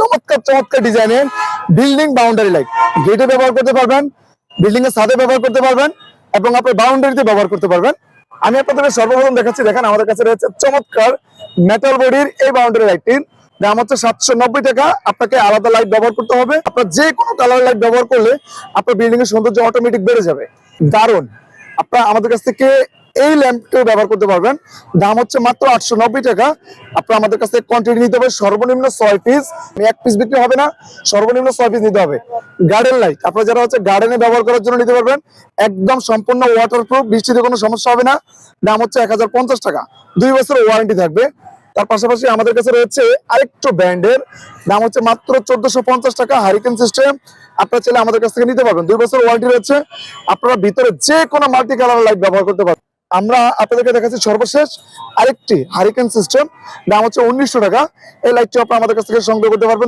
চমৎকার চমৎকার ডিজাইনের বিল্ডিং বাউন্ডারি লাইট গেটে ব্যবহার করতে পারবেন বিল্ডিং এর ছাদে ব্যবহার করতে পারবেন, এবং আপনার বাউন্ডারিতে ব্যবহার করতে পারবেন। আমি আপনাদের সর্বপ্রথম দেখাচ্ছি, দেখেন আমাদের কাছে রয়েছে চমৎকার মেটাল বডির এই বাউন্ডারি লাইটটির দাম হচ্ছে সাতশো নব্বই টাকা, আপনাকে আলাদা লাইট ব্যবহার করতে হবে। আপনার যে কোনো কালার লাইট ব্যবহার করলে আপনার বিল্ডিং এর সৌন্দর্য অটোমেটিক বেড়ে যাবে। দারুণ। আপনার আমাদের কাছ থেকে এই ল্যাম্পটিও ব্যবহার করতে পারবেন। দাম হচ্ছে মাত্র আটশো নব্বই টাকা। আপনারা আমাদের কাছ কোয়ান্টিটি নিতে হবে। সর্বনিম্ন ছয় পিস এক পিস বিক্রি হবে না, সর্বনিম্ন ছয় পিস নিতে হবে। গার্ডেন লাইট আপনারা যারা হচ্ছে গার্ডেনে ব্যবহার করার জন্য নিতে পারবেন, একদম সম্পূর্ণ ওয়াটারপ্রুফ বৃষ্টিতে কোনো সমস্যা হবে না। দাম হচ্ছে এক হাজার পঞ্চাশ টাকা। দুই বছরের ওয়ারেন্টি থাকবে। তার পাশাপাশি আমাদের কাছে রয়েছে আরেকটু ব্র্যান্ডের। দাম হচ্ছে মাত্র চোদ্দশো পঞ্চাশ টাকা হারিকেন সিস্টেম আপনারা চাইলে আমাদের কাছ থেকে নিতে পারবেন। দুই বছর ওয়ারেন্টি রয়েছে। আপনারা ভিতরে যে কোনো মাল্টি কালার লাইট ব্যবহার করতে পারবেন। আমরা আপনাদেরকে দেখাচ্ছি সর্বশেষ আরেকটি হারিকেন সিস্টেম দাম হচ্ছে উনিশশো টাকা। এই লাইটটি আপনারা আমাদের কাছ থেকে সংগ্রহ করতে পারবেন।